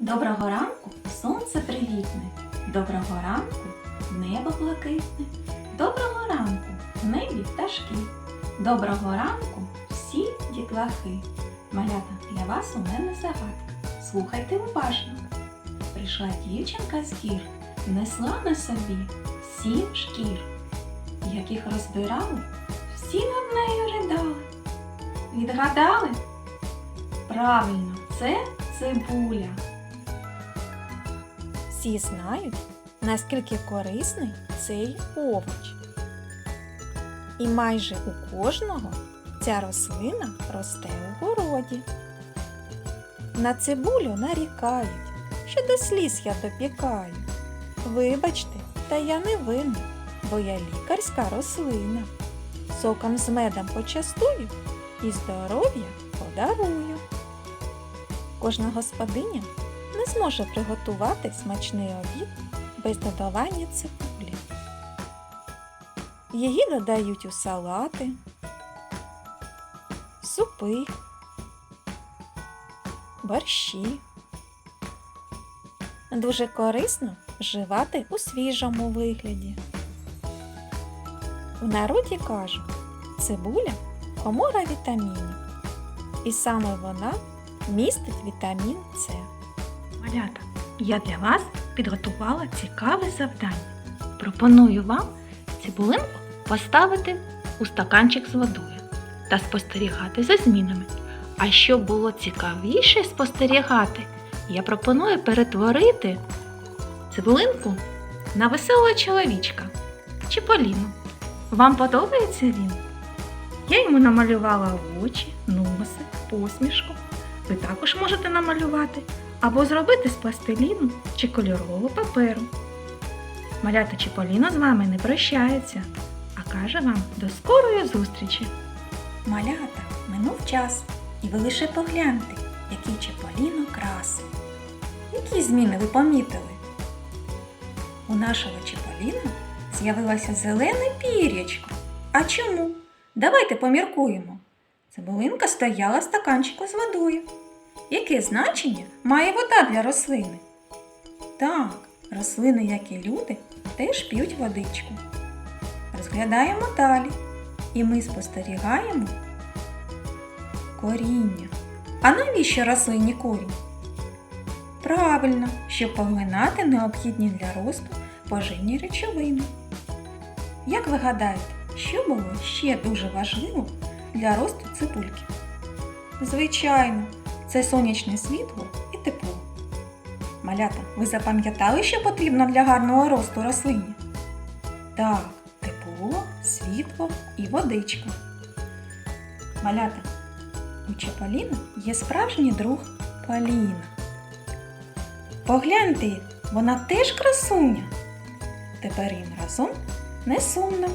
Доброго ранку, сонце привітне. Доброго ранку, небо блакитне. Доброго ранку, в небі пташки. Доброго ранку, всі дітлахи. Малята, для вас у мене загадка. Слухайте уважно. Прийшла дівчинка з гір, несла на собі сім шкір. Як їх розбирали, всі над нею ридали. Відгадали? Правильно, це цибуля. Всі знають, наскільки корисний цей овоч. І майже у кожного ця рослина росте у городі. На цибулю нарікають, що до сліз я допікаю. Вибачте, та я не винна, бо я лікарська рослина. Соком з медом почастую і здоров'я подарую. Кожна господиня зможе приготувати смачний обід без додавання цибулі. Її додають у салати, супи, борщі. Дуже корисно вживати у свіжому вигляді. В народі кажуть, цибуля комора вітамінів, і саме вона містить вітамін С. Малята, я для вас підготувала цікаве завдання. Пропоную вам цибулинку поставити у стаканчик з водою та спостерігати за змінами. А щоб було цікавіше спостерігати, я пропоную перетворити цибулинку на веселого чоловічка Чіполіну. Вам подобається він? Я йому намалювала очі, носик, посмішку. Ви також можете намалювати або зробити з пластиліну чи кольорового паперу. Малята Чіполіно з вами не прощається, а каже вам до скорої зустрічі! Малята, минув час, і ви лише погляньте, який Чиполіно красив. Які зміни ви помітили? У нашого Чиполіно з'явилося зелене пір'ячко. А чому? Давайте поміркуємо. Цибулинка стояла в стаканчику з водою. Яке значення має вода для рослини? Так, рослини, як і люди, теж п'ють водичку. Розглядаємо далі. І ми спостерігаємо коріння. А навіщо рослині корінь? Правильно, щоб поглинати необхідні для росту поживні речовини. Як ви гадаєте, що було ще дуже важливо для росту цибульки? Звичайно, це сонячне світло і тепло. Малята, ви запам'ятали, що потрібно для гарного росту рослині? Так, тепло, світло і водичка. Малята, у Чаполіна є справжній друг Поліна. Погляньте, вона теж красуня. Тепер їм разом не сумно.